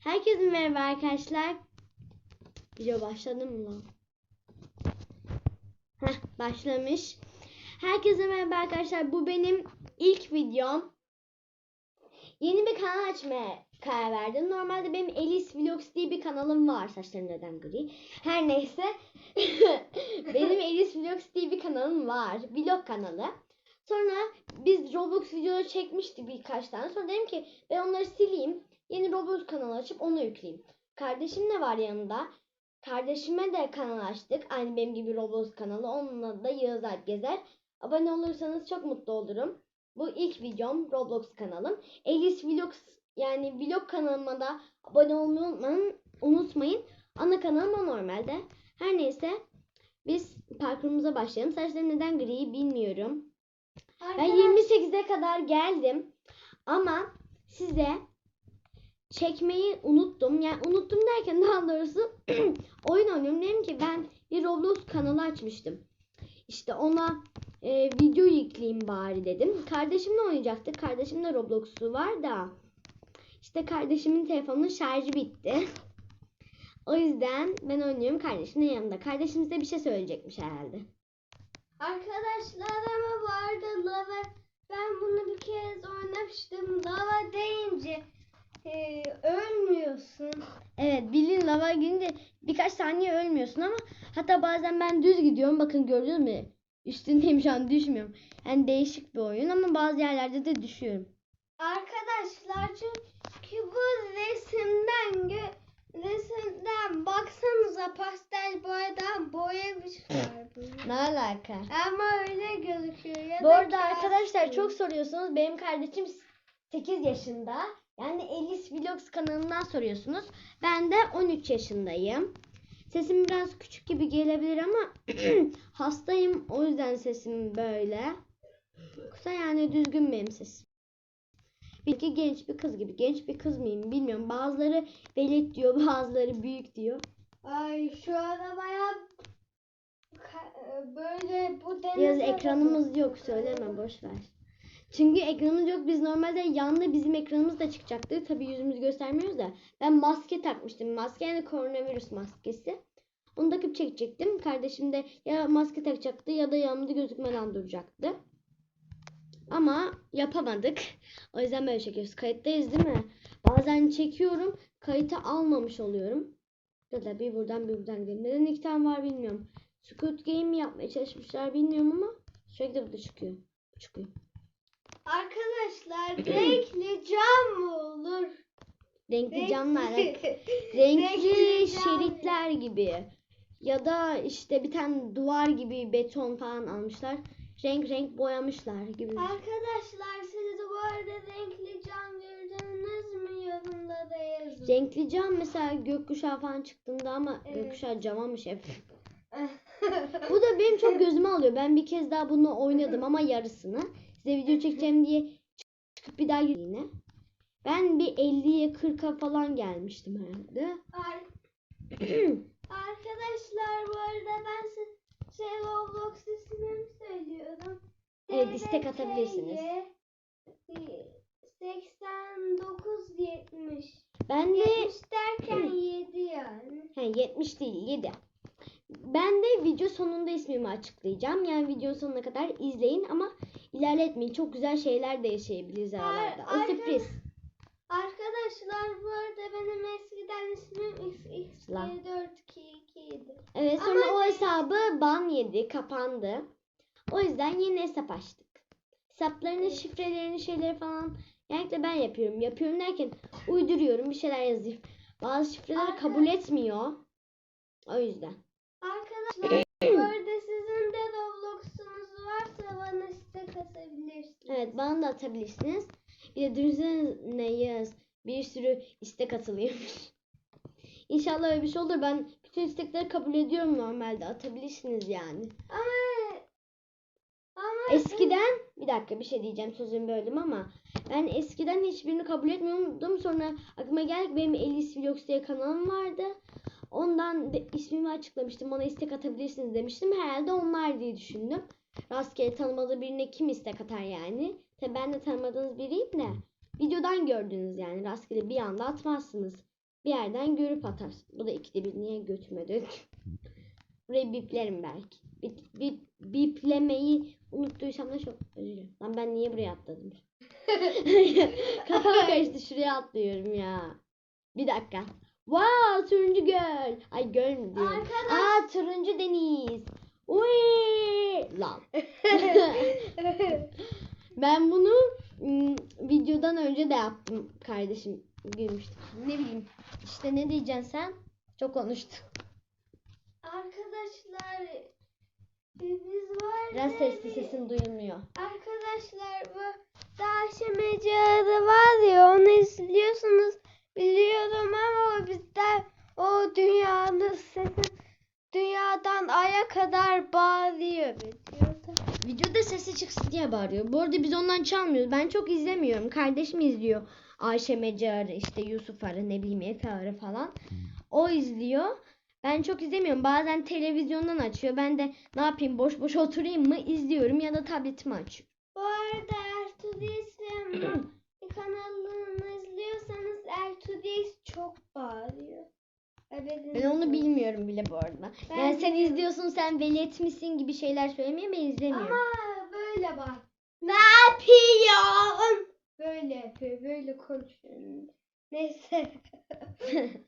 Herkese merhaba arkadaşlar. Video başladı mı lan? Heh, başlamış. Herkese merhaba arkadaşlar. Bu benim ilk videom. Yeni bir kanal açmaya karar verdim. Normalde benim Elis Vlogs diye bir kanalım var. Saçlarım neden gri? Her neyse. benim Elis Vlogs diye bir kanalım var. Vlog kanalı. Sonra biz Roblox videoları çekmiştik birkaç tane. Sonra dedim ki ben onları sileyim. Yeni Roblox kanalı açıp onu yükleyeyim. Kardeşim de var yanında. Kardeşime de kanal açtık. Aynı benim gibi Roblox kanalı. Onunla da Yağız Alp Gezer. Abone olursanız çok mutlu olurum. Bu ilk videom Roblox kanalım. Elis Vlogs yani vlog kanalıma da abone olmayı unutmayın. unutmayın. Ana kanalım o normalde. Her neyse biz parkurumuza başlayalım. Saçlarım neden gri bilmiyorum. Ben 28'e kadar geldim. Ama size çekmeyi unuttum. Yani unuttum derken daha doğrusu oyun oynuyorum. Dedim ki ben bir Roblox kanalı açmıştım. İşte ona e, video yükleyeyim bari dedim. Kardeşimle oynayacaktık. Kardeşimde Roblox'u var da işte kardeşimin telefonunun şarjı bitti. O yüzden ben oynuyorum kardeşimin yanında. Kardeşim size bir şey söyleyecekmiş herhalde. Arkadaşlar ama bu arada lava ben bunu bir kez oynamıştım. Lava deyince e, ölmüyorsun. Evet bilin lava girince birkaç saniye ölmüyorsun ama hatta bazen ben düz gidiyorum bakın gördünüz mü? Üstündeyim şu an düşmüyorum. Yani değişik bir oyun ama bazı yerlerde de düşüyorum. Arkadaşlar çünkü bu resimden gö resimden baksanıza pastel boyadan boyamışlar bunu. Ne alaka? Ama öyle gözüküyor. Ya Bu da arada arkadaşlar çok soruyorsunuz. Benim kardeşim 8 yaşında. Yani Elis Vlogs kanalından soruyorsunuz. Ben de 13 yaşındayım. Sesim biraz küçük gibi gelebilir ama hastayım. O yüzden sesim böyle. Yoksa yani düzgün benim sesim. Bilgi genç bir kız gibi. Genç bir kız mıyım bilmiyorum. Bazıları velet diyor, bazıları büyük diyor. Ay şu arabaya böyle bu deniz arabası. ekranımız yok söyleme boş ver. Çünkü ekranımız yok. Biz normalde yanında bizim ekranımız da çıkacaktı. Tabii yüzümüzü göstermiyoruz da. Ben maske takmıştım. Maske yani koronavirüs maskesi. Onu takıp çekecektim. Kardeşim de ya maske takacaktı ya da yanımda gözükmeden duracaktı. Ama yapamadık. O yüzden böyle çekiyoruz. Kayıttayız değil mi? Bazen çekiyorum. Kayıtı almamış oluyorum. Ya da bir buradan bir buradan gidelim. Neden iki tane var bilmiyorum. Squid Game mi yapmaya çalışmışlar bilmiyorum ama sürekli bu da çıkıyor. Bu çıkıyor. Arkadaşlar renkli cam mı olur? Renkli camlar. Renkli şeritler gibi. Ya da işte bir tane duvar gibi beton falan almışlar. Renk renk boyamışlar gibi. Arkadaşlar siz de bu arada renkli cam gördünüz mü yorumlara yazın. Renkli cam mesela gökkuşağı falan çıktığında ama Evet. gökkuşağı camamış hep. Bu da benim çok gözüme alıyor. Ben bir kez daha bunu oynadım ama yarısını. Size video çekeceğim diye çıkıp bir daha yine. Ben bir 50'ye 40'a falan gelmiştim herhalde. Ar- Arkadaşlar bu arada ben size Roblox ismini söylüyorum. Evet, istek atabilirsiniz. DRT 8970. ben de 70 derken 7 yani. he, 70 değil 7. Ben de video sonunda ismimi açıklayacağım. Yani video sonuna kadar izleyin ama ilerletmeyin. Çok güzel şeyler de yaşayabiliriz aralarda. O sürpriz. Arkadaşlar bu arada benim eskiden ismim Lan. XX422 idi. Evet sonra Ama o hesabı ban yedi, kapandı. O yüzden yeni hesap açtık. Hesaplarının Evet. şifrelerini şeyleri falan genellikle ben yapıyorum. Yapıyorum derken uyduruyorum bir şeyler yazıyorum. Bazı şifreleri Arka- kabul etmiyor. O yüzden. Arkadaşlar bu arada sizin de Roblox'unuz varsa bana istek atabilirsiniz. Evet bana da atabilirsiniz. Bir de düşünsene yaz. Bir sürü istek atılıyormuş. İnşallah öyle bir şey olur. Ben bütün istekleri kabul ediyorum normalde. Atabilirsiniz yani. Ama ama Eskiden bir dakika bir şey diyeceğim sözümü böldüm ama ben eskiden hiçbirini kabul etmiyordum. Sonra aklıma geldi benim Elis Vlogs diye kanalım vardı. Ondan de, ismimi açıklamıştım. Bana istek atabilirsiniz demiştim. Herhalde onlar diye düşündüm. Rastgele tanımadığı birine kim istek atar yani? Tabii ben de tanımadığınız biriyim de. videodan gördünüz yani rastgele bir anda atmazsınız. Bir yerden görüp atarsın. Bu da ikide bir niye götüme dök. Burayı biplerim belki. Bip, bip, biplemeyi unuttuysam da çok özür dilerim. Lan ben niye buraya atladım? Kafam karıştı şuraya atlıyorum ya. Bir dakika. Wow turuncu göl. Ay göl mü diyorum. Arkadaş- Aa turuncu deniz. Uy lan. Ben bunu ım, videodan önce de yaptım kardeşim gülmüştü. Ne bileyim işte ne diyeceksin sen? Çok konuştuk. Arkadaşlar biz var Biraz sesli sesin duyulmuyor. Arkadaşlar bu Daşemeci adı var ya onu izliyorsunuz biliyorum ama o bizden o dünyanın sesi dünyadan aya kadar bağlıyor videoda. Sesi çıksın diye bağırıyor. Bu arada biz ondan çalmıyoruz. Ben çok izlemiyorum. Kardeşim izliyor. Ayşe Mecarı, işte Yusuf Arı, ne bileyim Efe Arı falan. O izliyor. Ben çok izlemiyorum. Bazen televizyondan açıyor. Ben de ne yapayım boş boş oturayım mı izliyorum ya da tabletimi açıyorum. Bu arada Ertuğrul kanalını izliyorsanız Ertuğrul çok bağırıyor. Haberiniz Ben onu bilmiyorum bile bu arada. Ben yani sen biliyorum. izliyorsun sen velet misin gibi şeyler söylemeye ben izlemiyorum. Ama böyle bak. Ne yapıyorsun? Böyle yapıyor, böyle konuşuyor. Neyse.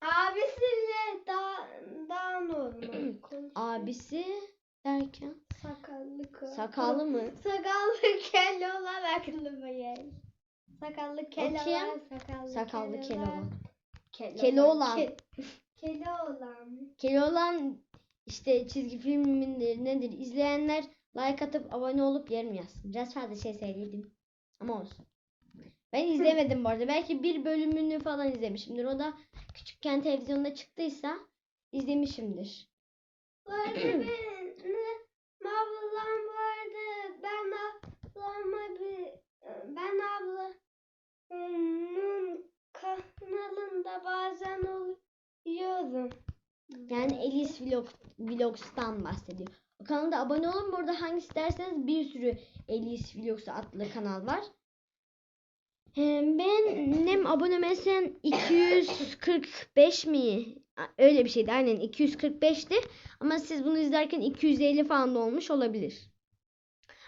Abisiyle daha, daha normal konuşuyor. Abisi derken Sakallı kız. sakallı mı? Sakallı kel olan aklıma geldi. Sakallı kel olan sakallı, Sakallı kel olan. Kel Keloğlan. Ke- Keloğlan. Keloğlan işte çizgi film midir nedir izleyenler like atıp abone olup yorum yazsın. Biraz fazla şey söyledim. Ama olsun. Ben izlemedim bu arada. Belki bir bölümünü falan izlemişimdir. O da küçükken televizyonda çıktıysa izlemişimdir. Bu arada benim ablam vardı. Ben ablama bir ben ablamın kanalında bazen oluyorum. Yani Elis Vlog, Vlogs'tan bahsediyor. O kanalda abone olun. Bu arada hangisi derseniz bir sürü Elis Vlogs adlı kanal var. Hem benim abone mesela 245 mi? Öyle bir şeydi aynen 245'ti. Ama siz bunu izlerken 250 falan da olmuş olabilir.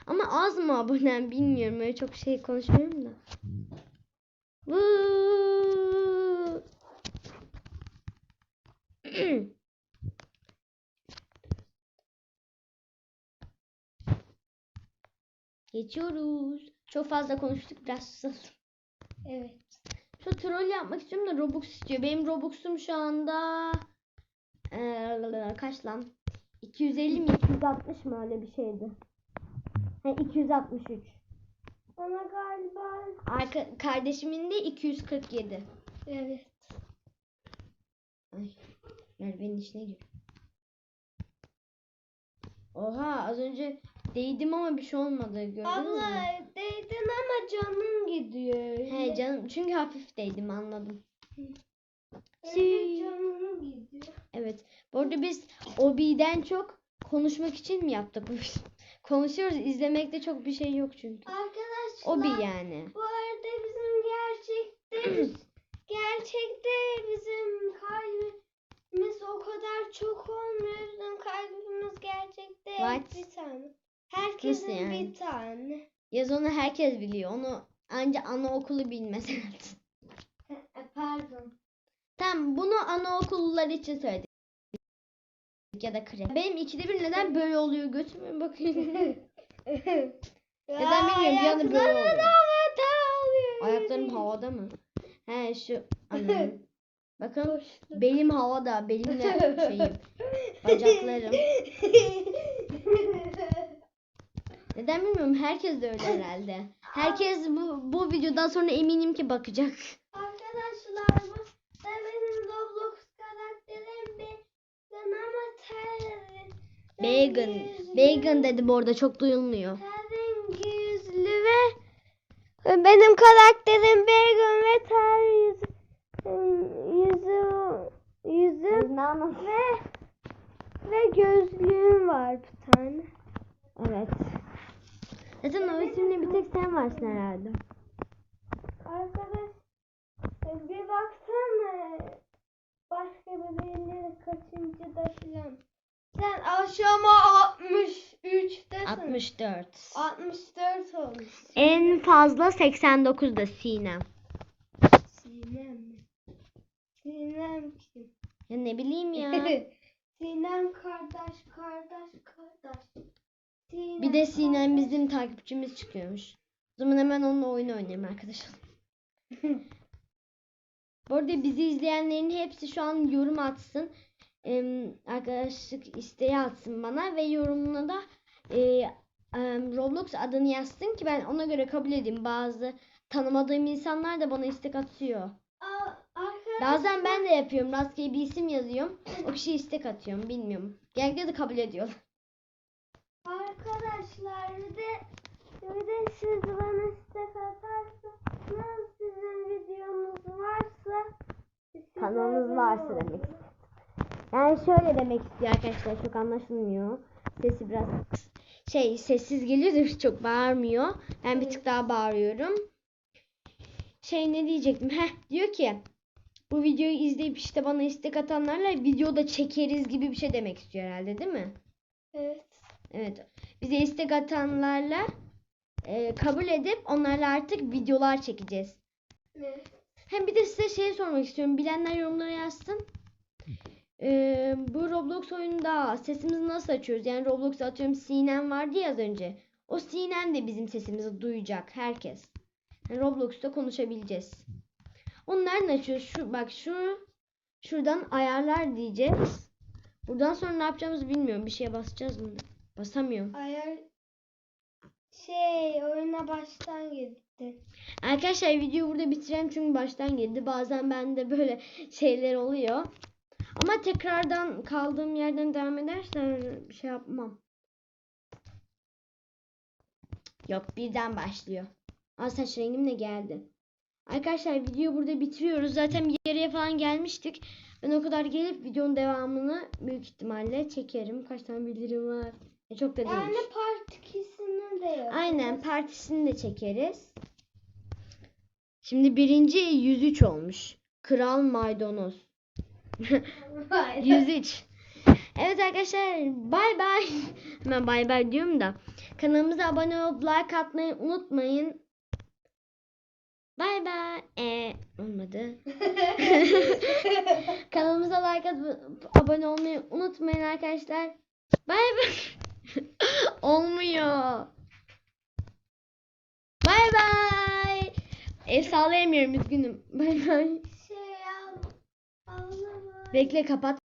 Ama az mı abonem bilmiyorum. Öyle çok şey konuşmuyorum da. Vuu. Geçiyoruz. Çok fazla konuştuk biraz susalım. Evet. Şu troll yapmak istiyorum da Robux istiyor. Benim Robux'um şu anda eee, kaç lan? 250 mi 260 mı öyle bir şeydi. Ha, 263. Ona galiba Arka, kardeşimin de 247. evet. Ay. Merve'nin içine gir. Oha az önce değdim ama bir şey olmadı gördün Abla mü? değdin ama canın gidiyor. He canım çünkü hafif değdim anladım. Evet, canın gidiyor. Evet. Bu arada biz Obi'den çok konuşmak için mi yaptık bu işi? Konuşuyoruz. izlemekte çok bir şey yok çünkü. Arkadaşlar Obi yani. bu arada bizim gerçekte gerçekte bizim kalbimiz o kadar çok olmuyor. Bizim kalbimiz gerçekte What? bir tane. Herkesin Nasıl yani? bir tane. Yaz onu herkes biliyor. Onu anca anaokulu bilmez. E, Pardon. Tamam bunu anaokullular için söyledik. Ya da kre. Benim ikide bir neden böyle oluyor götüme bakıyorum. Neden bilmiyorum, bir anda böyle oluyor. havada oluyor. Ayaklarım havada mı? He şu anladım. Bakın Boşluk. belim havada. Belimle şeyim. Bacaklarım. Neden bilmiyorum. Herkes de öyle herhalde. Herkes bu, bu videodan sonra eminim ki bakacak. Arkadaşlar bu da benim Roblox karakterim Bacon ama ter Bacon. yüzlü- Bacon dedi bu arada çok duyulmuyor. Ter yüzlü ve benim karakterim Bacon ve ter yüzü yüzü yüzü ve ve gözlüğüm var bir tane. Evet. Zaten o isimde bir tek sen varsın herhalde. Arkadaş e, bir baksana başka bebeğleri kaçıncıda filan. Sen aşama 63'tesin. 64. 64 olmuş. En fazla 89'da Sinem. Sinem mi? Sinem kim? Ya ne bileyim ya. Sinem kardeş kardeş kardeş. Sinem Bir de Sinem bizim takipçimiz çıkıyormuş. O zaman hemen onunla oyun oynayayım arkadaşlar. Bu arada bizi izleyenlerin hepsi şu an yorum atsın. Em, arkadaşlık isteği atsın bana ve yorumuna da e, em, Roblox adını yazsın ki ben ona göre kabul edeyim. Bazı tanımadığım insanlar da bana istek atıyor. Aa, Bazen ben de yapıyorum. Rastgele bir isim yazıyorum. O kişiye istek atıyorum. Bilmiyorum. Genellikle de kabul ediyor. Arkadaşlar bir de bir de siz bana istek atarsanız sizin videonuz varsa size Kanalınız varsa demek istedim. Yani şöyle demek istiyor arkadaşlar. Çok anlaşılmıyor. Sesi biraz şey sessiz geliyor da çok bağırmıyor. Ben bir tık daha bağırıyorum. Şey ne diyecektim? Heh diyor ki bu videoyu izleyip işte bana istek atanlarla videoda çekeriz gibi bir şey demek istiyor herhalde değil mi? Evet. Evet. Bize istek atanlarla e, kabul edip onlarla artık videolar çekeceğiz. evet. Hem bir de size şey sormak istiyorum. Bilenler yorumlara yazsın. Ee, bu Roblox oyununda sesimizi nasıl açıyoruz? Yani Roblox'ta atıyorum Sinem vardı ya az önce. O Sinem de bizim sesimizi duyacak herkes. Yani Roblox'ta konuşabileceğiz. Onu nereden açıyoruz? Şu bak şu şuradan ayarlar diyeceğiz. Buradan sonra ne yapacağımızı bilmiyorum. Bir şeye basacağız mı? Basamıyorum. Ayar şey oyuna baştan gitti. Arkadaşlar videoyu burada bitireyim çünkü baştan girdi. Bazen bende böyle şeyler oluyor. Ama tekrardan kaldığım yerden devam edersen bir şey yapmam. Yok birden başlıyor. Aa saç rengim de geldi. Arkadaşlar videoyu burada bitiriyoruz. Zaten bir yarıya falan gelmiştik. Ben o kadar gelip videonun devamını büyük ihtimalle çekerim. Kaç tane bildirim var. E, çok da değil. Yani part 2'sini de yapacağız. Aynen partisini de çekeriz. Şimdi birinci 103 olmuş. Kral Maydanoz. 103. Evet arkadaşlar bay bay. Hemen bay bay diyorum da. Kanalımıza abone olup like atmayı unutmayın. Bay bay. Ee, olmadı. Kanalımıza like atıp abone olmayı unutmayın arkadaşlar. Bay bay. Olmuyor. Bay bay. El sallayamıyorum üzgünüm. Bay bay. şey. Bekle kapat.